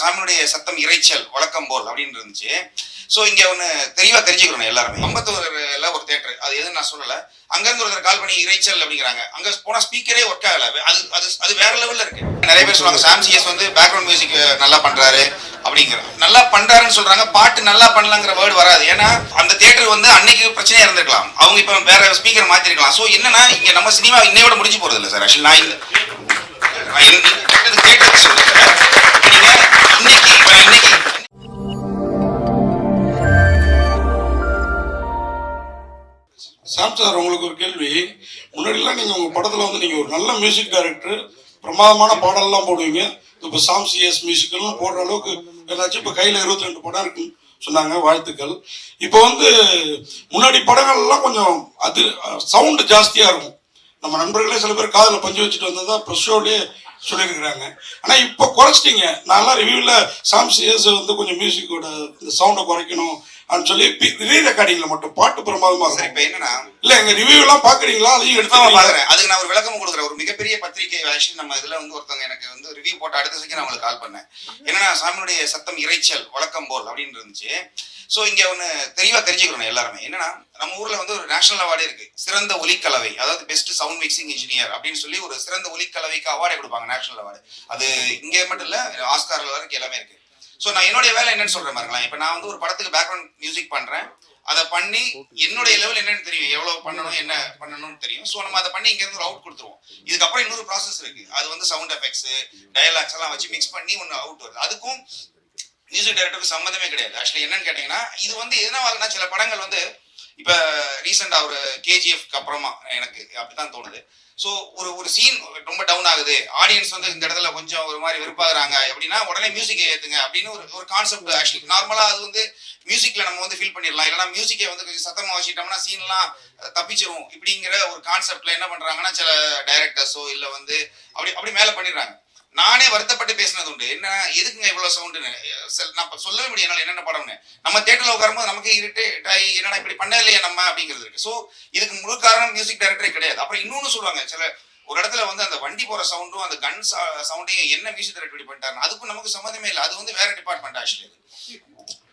சாமியுடைய சத்தம் இறைச்சல் வழக்கம் போல் அப்படின்னு இருந்துச்சு. ஸோ இங்க ஒன்று தெளிவா தெரிஞ்சுக்கிறோம் எல்லாருமே. அம்பத்தூர்ல ஒரு தேட்டர் அது எதுன்னு நான் சொல்லலை. அங்கேருந்து ஒருத்தர் கால் பண்ணி இறைச்சல் அப்படிங்கிறாங்க. அங்க போனால் ஸ்பீக்கரே ஒர்க் ஆகல. அது அது அது வேற லெவல்ல இருக்கு. நிறைய பேர் சொல்லுவாங்க சாம் சிஎஸ் வந்து பேக்ரவுண்ட் மியூசிக் நல்லா பண்றாரு அப்படிங்கிற. நல்லா பண்றாருன்னு சொல்றாங்க. பாட்டு நல்லா பண்ணலங்கிற வேர்டு வராது. ஏன்னா அந்த தியேட்டர் வந்து அன்னைக்கு பிரச்சனையா இருந்திருக்கலாம். அவங்க இப்ப வேற ஸ்பீக்கர் மாத்திருக்கலாம். ஸோ என்னன்னா இங்க நம்ம சினிமா இன்னையோட முடிஞ்சு போறது இல்லை சார் ஆக்சுவலி நான் இந்த மியூசிக் டைரக்டர் பிரமாதமான பாடல்லாம் போடுவீங்க. இப்போ சாம் சிஎஸ் மியூசிக்கெல்லாம் போடுற அளவுக்கு என்னாச்சு? இப்போ கையில் இருபத்தி ரெண்டு படம் இருக்குன்னு சொன்னாங்க வாழ்த்துக்கள். இப்போ வந்து முன்னாடி படங்கள்லாம் கொஞ்சம் அது சவுண்டு ஜாஸ்தியாக இருக்கும். நம்ம நண்பர்களே சில பேர் காதில் பஞ்சு வச்சுட்டு வந்ததா ப்ரெஸ் ஷோலேயே சொல்லியிருக்கிறாங்க. ஆனால் இப்போ குறைச்சிட்டீங்க. நான்லாம் ரிவ்யூவில் சாம் சிஎஸ் வந்து கொஞ்சம் மியூசிக்கோட இந்த சவுண்டை குறைக்கணும் அப்படின்னு சொல்லி ரீ மட்டும் பாட்டு பிரமாதமாக சார் இப்ப என்னன்னா இல்ல எங்க ரிவ்யூ எல்லாம் பாக்குறீங்களா? அதையும் எடுத்து பாக்குறேன். அதுக்கு நான் ஒரு விளக்கம் கொடுக்குறேன். ஒரு மிகப்பெரிய பத்திரிகை ஆக்சுவலி நம்ம இதுல வந்து ஒருத்தவங்க எனக்கு வந்து ரிவ்யூ போட்ட அடுத்த செகண்ட் நான் உங்களுக்கு கால் பண்ணேன். என்னன்னா சாமியுடைய சத்தம் இறைச்சல் வழக்கம் போல் அப்படின்னு இருந்துச்சு. ஸோ இங்க ஒன்று தெளிவா தெரிஞ்சுக்கணும் எல்லாருமே. என்னன்னா நம்ம ஊர்ல வந்து ஒரு நேஷனல் அவார்டே இருக்கு. சிறந்த ஒலிக்கலவை. அதாவது பெஸ்ட் சவுண்ட் மிக்சிங் இன்ஜினியர் அப்படின்னு சொல்லி ஒரு சிறந்த ஒலிக்கலவைக்கு அவார்டே கொடுப்பாங்க நேஷனல் அவார்டு அது இங்க மட்டும் இல்ல ஆஸ்கார்ல வரைக்கும் எல்லாமே இருக்கு. ஸோ நான் என்னுடைய வேலை என்னன்னு சொல்றேன் பாருங்களேன். இப்போ நான் வந்து ஒரு படத்துக்கு பேக்ரவுண்ட் மியூசிக் பண்றேன். அதை பண்ணி என்னுடைய லெவல் என்னன்னு தெரியும். எவ்வளவு பண்ணணும் என்ன பண்ணணும்னு தெரியும். ஸோ நம்ம அதை பண்ணி இங்க இருந்து ஒரு அவுட் கொடுத்துருவோம். இதுக்கப்புறம் இன்னொரு ப்ராசஸ் இருக்கு. அது வந்து சவுண்ட் எஃபெக்ட்ஸ் டயலாக்ஸ் எல்லாம் வச்சு மிக்ஸ் பண்ணி ஒன்று அவுட் வருது. அதுக்கும் மியூசிக் டைரக்டருக்கு சம்மந்தமே கிடையாது. ஆக்சுவலி என்னன்னு கேட்டீங்கன்னா இது வந்து எதனா சில படங்கள் வந்து இப்ப ரீசெண்டா ஒரு கேஜிஎஃப்க்கு அப்புறமா எனக்கு அப்படித்தான் தோணுது. ஸோ ஒரு ஒரு சீன் ரொம்ப டவுன் ஆகுது. ஆடியன்ஸ் வந்து இந்த இடத்துல கொஞ்சம் ஒரு மாதிரி வெறுப்பாகிறாங்க. அப்படின்னா உடனே மியூசிக்கை ஏற்றுங்க அப்படின்னு ஒரு ஒரு கான்செப்ட் ஆக்சுவலி நார்மலாக அது வந்து மியூசிக்கில் நம்ம வந்து ஃபீல் பண்ணிடலாம். இல்லைன்னா மியூசிக்கை வந்து கொஞ்சம் சத்தமாக வச்சுட்டோம்னா சீன்லாம் தப்பிச்சிரும். இப்படிங்கிற ஒரு கான்செப்டில் என்ன பண்ணுறாங்கன்னா சில டைரக்டர்ஸோ இல்லை வந்து அப்படி அப்படி மேலே பண்ணிடுறாங்க. நானே வருத்தப்பட்டு பேசினது உண்டு. என்ன எதுக்குங்க இவ்வளவு சவுண்டுன்னு நான் சொல்லவே முடியும் என்னால என்னென்ன படம்னு நம்ம தேட்டர்ல உட்காரும்போது நமக்கு இரிட்டேட் ஆகி என்னடா இப்படி பண்ணலையே நம்ம அப்படிங்கிறது இருக்கு. ஸோ இதுக்கு முழு காரணம் மியூசிக் டைரக்டரே கிடையாது. அப்புறம் இன்னொன்னு சொல்லுவாங்க சில ஒரு இடத்துல வந்து அந்த வண்டி போற சவுண்டும் அந்த கன் சவுண்டையும் என்ன மியூசிக் டைரக்டர் இப்படி பண்ணிட்டாரு அதுக்கும் நமக்கு சம்மந்தமே இல்லை. அது வந்து வேற டிபார்ட்மெண்ட் ஆக்சுவலி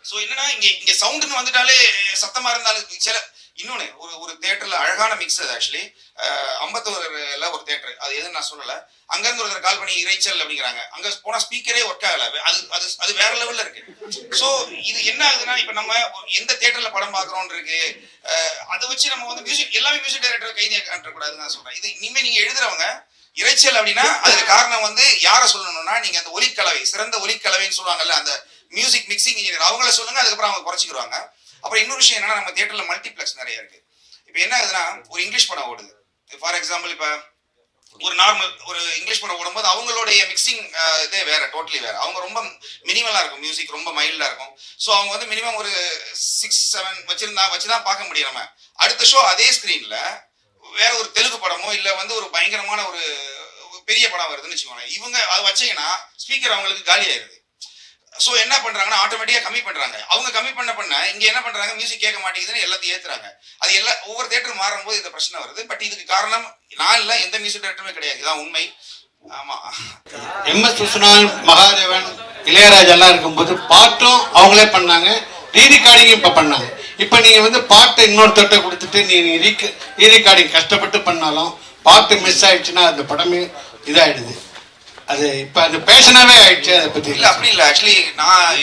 ஸோ என்னன்னா இங்க இங்க சவுண்டுன்னு வந்துட்டாலே சத்தமா இருந்தாலும் சில இன்னொன்னு ஒரு ஒரு தேட்டர்ல அழகான மிக்ஸ் அது ஆக்சுவலி அம்பத்தூர்ல ஒரு தேட்டர் அது எதுன்னு நான் சொல்லல. அங்க இருந்து ஒருத்தர் கால் பண்ணி இறைச்சல் அப்படிங்கிறாங்க. அங்க போனா ஸ்பீக்கரே ஒர்க் ஆகல. அது அது அது வேற லெவல்ல இருக்கு. சோ இது என்ன ஆகுதுன்னா இப்ப நம்ம எந்த தியேட்டர்ல படம் பாக்குறோம் இருக்கு அஹ் அதை வச்சு நம்ம வந்து மியூசிக் எல்லாமே மியூசிக் டைரக்டர் கை கூடாதுன்னு நான் சொல்றேன். இது இனிமே நீங்க எழுதுறவங்க இறைச்சல் அப்படின்னா அதுக்கு காரணம் வந்து யார சொல்லணும்னா நீங்க அந்த ஒலிக்கலவை சிறந்த ஒலிக்கலவைன்னு சொல்லுவாங்கல்ல அந்த மியூசிக் மிக்சிங் இன்ஜினியர் அவங்கள சொல்லுங்க அதுக்கப்புறம் அவங்க குறைச்சிக்கிறாங்க அப்புறம் இன்னொரு விஷயம் என்னன்னா நம்ம தியேட்டர்ல மல்டிப்ளெக்ஸ் நிறைய இருக்கு. இப்போ என்ன ஆகுதுன்னா ஒரு இங்கிலீஷ் படம் ஓடுது. ஃபார் எக்ஸாம்பிள் இப்போ ஒரு நார்மல் ஒரு இங்கிலீஷ் படம் ஓடும்போது அவங்களுடைய மிக்சிங் இதே வேற டோட்டலி வேற. அவங்க ரொம்ப மினிமலா இருக்கும் மியூசிக் ரொம்ப மைல்டா இருக்கும். ஸோ அவங்க வந்து மினிமம் ஒரு சிக்ஸ் செவன் வச்சிருந்தா வச்சுதான் பார்க்க முடியும் நம்ம. அடுத்த ஷோ அதே ஸ்கிரீன்ல வேற ஒரு தெலுங்கு படமோ இல்ல வந்து ஒரு பயங்கரமான ஒரு பெரிய படம் வருதுன்னு வச்சுக்கோங்களேன். இவங்க அதை வச்சீங்கன்னா ஸ்பீக்கர் அவங்களுக்கு காலி ஆயிருது ஸோ என்ன பண்றாங்கன்னா ஆட்டோமேட்டிக்கா கம்மி பண்றாங்க. அவங்க கம்மி பண்ண இங்க என்ன பண்றாங்க? மியூசிக் கேட்க மாட்டேங்குதுன்னு எல்லாத்தையும் ஏத்துறாங்க. அது எல்லா ஒவ்வொரு தேட்டர் மாறும்போது இந்த பிரச்சனை வருது. பட் இதுக்கு காரணம் நான் இல்லை எந்த மியூசிக் டேரக்டருமே கிடையாது. இதான் உண்மை. ஆமா. எம் எஸ் மகாதேவன் இளையராஜா எல்லாம் இருக்கும்போது பாட்டும் அவங்களே பண்ணாங்க. ரீ ரெக்கார்டிங்கும் இப்போ பண்ணாங்க. இப்போ நீங்கள் வந்து பாட்டை இன்னொருத்தட்ட கொடுத்துட்டு நீங்கள் ரீ ரீ ரெக்கார்டிங் கஷ்டப்பட்டு பண்ணாலும் பாட்டு மிஸ் ஆயிடுச்சுன்னா அந்த படமே இதாகிடுது அது இப்போ அது பேஷனாவே ஆயிடுச்சு அதை பற்றி இல்ல அப்படி இல்ல. ஆக்சுவலி நான்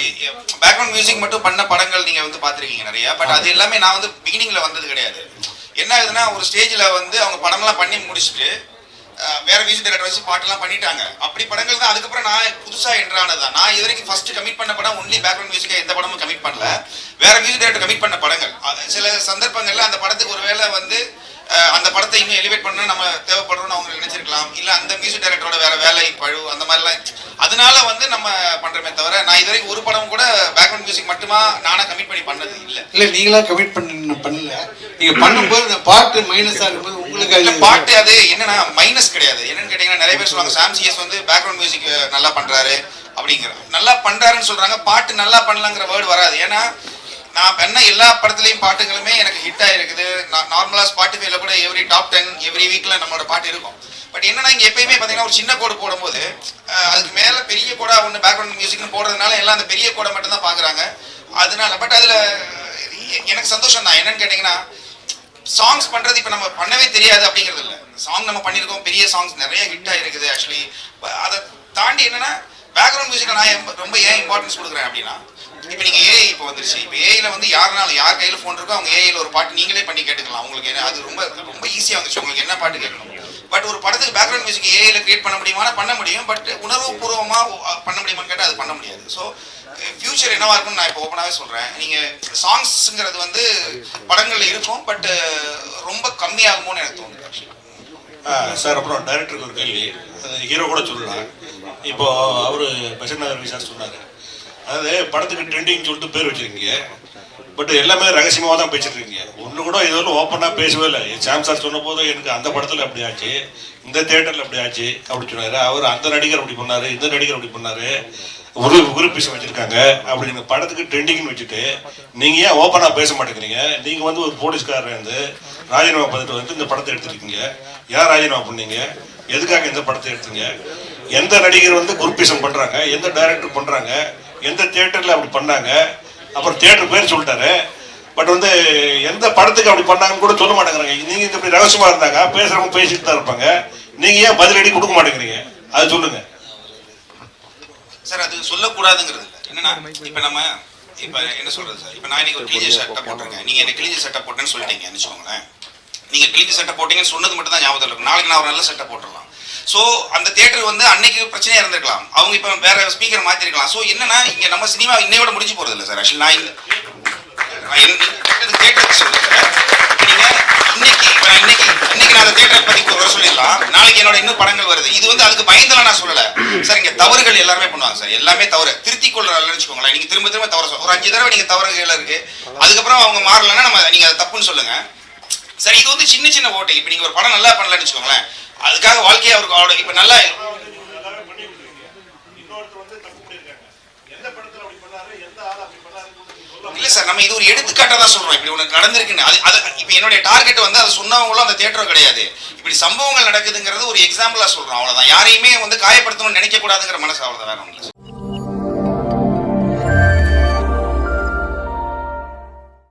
பேக்ரவுண்ட் மியூசிக் மட்டும் பண்ண படங்கள் நீங்க வந்து பாத்திருக்கீங்க நிறைய. பட் அது எல்லாமே நான் வந்து பிகினிங்ல வந்தது கிடையாது. என்ன ஆகுதுன்னா ஒரு ஸ்டேஜ்ல வந்து அவங்க படம்லாம் பண்ணி முடிச்சுட்டு வேற மியூசிக் டைரக்டர் வச்சு பாட்டெல்லாம் பண்ணிட்டாங்க. அப்படி படங்கள் தான் அதுக்கப்புறம் நான் புதுசா என்றானதான் நான் இது வரைக்கும் ஃபர்ஸ்ட் கமிட் பண்ண படம் ஒன்லி பேக்ரவுண்ட் மியூசிக்கை எந்த படமும் கமிட் பண்ணல. வேற மியூசிக் டைரக்டர் கமிட் பண்ண படங்கள். அது சில சந்தர்ப்பங்கள்ல அந்த படத்துக்கு ஒருவேளை வந்து அஹ், அந்த படத்தை இன்னும் எலிவேட் பண்ண நம்ம தேவைப்படுறோம்னு அவங்க நினைச்சிருக்கலாம். இல்ல அந்த மியூசிக் டைரக்டரோட வேற வேலை பழு அந்த மாதிரிலாம் அதனால வந்து நம்ம பண்றோமே தவிர நான் இது வரைக்கும் ஒரு படம் கூட பேக்ரவுண்ட் மியூசிக் மட்டுமா நானா கமிட் பண்ணி பண்ணது இல்ல. இல்லை நீங்களா கமிட் பண்ண பண்ணல. நீங்கள் பண்ணும்போது இந்த பாட்டு மைனஸாக இருக்கும்போது உங்களுக்கு இல்ல அது பாட்டு அது என்னன்னா மைனஸ் கிடையாது. என்னன்னு கேட்டீங்கன்னா நிறைய பேர் சொல்லுவாங்க சாம் சிஎஸ் வந்து பேக்ரவுண்ட் மியூசிக் நல்லா பண்றாரு அப்படிங்கிற. நல்லா பண்றாருன்னு சொல்றாங்க பாட்டு நல்லா பண்ணலங்கிற வேர்டு வராது. ஏன்னா நான் பண்ண எல்லா படத்துலையும் பாட்டுகளுமே எனக்கு ஹிட் ஆயிருக்குது. நான் நார்மலா ஸ்பாட்டிஃபைல கூட எவ்ரி டாப் டென் எவ்ரி வீக்ல நம்மளோட பாட்டு இருக்கும். பட் என்னன்னா இங்க எப்பயுமே பாத்தீங்கன்னா ஒரு சின்ன கோடு போடும்போது அதுக்கு மேல பெரிய கோடா ஒன்று பேக்ரவுண்ட் மியூசிக்னு போடுறதுனால எல்லாம் அந்த பெரிய கோடை மட்டும் தான் பாக்குறாங்க. அதனால பட் அதுல எனக்கு சந்தோஷம் தான். என்னன்னு கேட்டீங்கன்னா சாங்ஸ் பண்றது இப்ப நம்ம பண்ணவே தெரியாது அப்படிங்கிறது இல்ல. சாங் நம்ம பண்ணியிருக்கோம் பெரிய சாங்ஸ் நிறைய ஹிட் ஆயிருக்குது ஆக்சுவலி அதை தாண்டி என்னன்னா பேக்ரவுண்ட் மியூசிக்கை நான் ரொம்ப ஏன் இம்பார்ட்டன்ஸ் கொடுக்குறேன் அப்படின்னா இப்போ நீங்க ஏஐ இப்போ வந்துருச்சு. இப்போ ஏஐல வந்து யாருனாலும் யார் கையில ஃபோன் இருக்கோ அவங்க ஏஐல ஒரு பாட்டு நீங்களே பண்ணி கேட்டுக்கலாம். உங்களுக்கு என்ன அது ரொம்ப ரொம்ப ஈஸியா வந்துச்சு உங்களுக்கு என்ன பாட்டு கேட்கணும்? பட் ஒரு படத்துக்கு பேக்ரவுண்ட் மியூசிக் ஏஐல கிரியேட் பண்ண முடியுமா? பண்ண முடியும். பட் உணர்வுபூர்வமா அஹ், பண்ண முடியுமான்னு கேட்டால் அது பண்ண முடியாது. ஸோ ஃபியூச்சர் என்னவா இருக்கும்னு நான் இப்போ ஓப்பனாகவே சொல்கிறேன் நீங்கள் சாங்ஸ்ங்கிறது வந்து படங்களில் இருக்கும். பட் ரொம்ப கம்மியாகுமோன்னு எனக்கு தோணுது சார் அப்புறம் டைரக்டருக்கு ஒரு கேள்வி. ஹீரோ கூட சொல்லலாம். இப்போ அவர் பசந்த் நகர் விசார் சொன்னார். அதாவது படத்துக்கு ட்ரெண்டிங் சொல்லிட்டு பேர் வச்சிருக்கீங்க. பட் எல்லாமே ரகசியமாக தான் பேசிட்டு இருக்கீங்க. ஒன்று கூட இதுவரை ஓப்பனாக பேசவே இல்லை. சாம் சார் சொன்ன போது எனக்கு அந்த படத்தில் அப்படி ஆச்சு. இந்த தேட்டரில் அப்படி ஆச்சு. அப்படி சொன்னார். அவர் அந்த நடிகர் அப்படி பண்ணார் இந்த நடிகர் அப்படி பண்ணார். ஒரு குறிப்பிசம் வச்சுருக்காங்க. அப்படி படத்துக்கு ட்ரெண்டிங்னு வச்சுட்டு நீங்கள் ஏன் ஓப்பனாக பேச மாட்டேங்கிறீங்க? நீங்கள் வந்து ஒரு போலீஸ்காரர் வந்து ராஜினாமா பண்ணிட்டு வந்து இந்த படத்தை எடுத்திருக்கீங்க. ஏன் ராஜினாமா பண்ணீங்க? எதுக்காக இந்த படத்தை எடுத்தீங்க? எந்த நடிகர் வந்து குரூப்பிசம் பண்ணுறாங்க எந்த டைரக்டர் பண்ணுறாங்க எந்த தேட்டரில் அப்படி பண்ணாங்க? அப்புறம் தியேட்டர் பேர் சொல்லிட்டாரு. பட் வந்து எந்த படத்துக்கு அப்படி பண்ணாங்கன்னு கூட சொல்ல மாட்டேங்கிறாங்க. நீங்கள் இப்படி ரகசியமாக இருந்தாங்க பேசுறவங்க பேசிட்டு தான் இருப்பாங்க. நீங்கள் ஏன் பதிலடி கொடுக்க மாட்டேங்கிறீங்க? அது சொல்லுங்க. சார் அது சொல்லக்கூடாதுங்கிறது. என்னன்னா இப்போ நம்ம இப்போ என்ன சொல்கிறது சார்? இப்போ நான் இன்னைக்கு ஒரு கிழிஞ்ச சட்டை போட்டிருக்கேன். நீங்கள் எனக்கு கிழிஞ்ச சட்டை போட்டேன்னு சொல்லிட்டீங்க நினச்சிக்கோங்களேன். நீங்கள் கிழிஞ்ச சட்டை போட்டீங்கன்னு சொன்னது மட்டும் தான் ஞாபகத்தில் இருக்கும் நாளைக்கு நான் ஒரு நல்ல சட்டை போட்டுடலாம். ஸோ அந்த தியேட்டர் வந்து அன்னைக்கு பிரச்சனையாக இருந்திருக்கலாம். அவங்க இப்போ வேற ஸ்பீக்கர் மாற்றிருக்கலாம் ஸோ என்னன்னா இங்கே நம்ம சினிமா இன்னையோட முடிஞ்சு போறது இல்லை சார் ஆக்சுவலி நான் இந்த நான் என்ன தேட்டருக்கு சொல்றேன் சார் இன்னைக்கு இப்ப நான் இன்னைக்கு இன்னைக்கு நான் அந்த தேட்டர் பற்றி வர சொல்லிடலாம். நாளைக்கு என்னோட இன்னும் படங்கள் வருது. இது வந்து அதுக்கு பயந்தெல்லாம் நான் சொல்லலை. சார் இங்கே தவறுகள் எல்லாருமே பண்ணுவாங்க சார் எல்லாமே தவறு. திருத்தி கொள்றாங்கன்னு வச்சுக்கோங்களேன். நீங்கள் திரும்ப திரும்ப தவறு சொல்ல ஒரு அஞ்சு தடவை நீங்கள் தவறுகள் இருக்குது அதுக்கப்புறம் அவங்க மாறலைன்னா நம்ம நீங்கள் அதை தப்புன்னு சொல்லுங்கள் சார் இது வந்து சின்ன சின்ன ஓட்டை. இப்போ நீங்கள் ஒரு படம் நல்லா பண்ணலன்னு வச்சுக்கோங்களேன். அதுக்காக வாழ்க்கையை அவருக்கு அவரோட இப்ப நல்லா இல்ல. சார் நம்ம இது ஒரு எடுத்துக்காட்டா தான் சொல்றோம். இப்படி ஒண்ணு நடந்திருக்குன்னு. அது அது இப்ப என்னுடைய டார்கெட் வந்து அதை சொன்னவங்களும் அந்த தியேட்டரும் கிடையாது. இப்படி சம்பவங்கள் நடக்குதுங்கிறது ஒரு எக்ஸாம்பிளா சொல்றோம். அவ்வளவுதான். யாரையுமே வந்து காயப்படுத்தணும்னு நினைக்க கூடாதுங்கிற மனசு அவ்வளவுதான் வேற இல்ல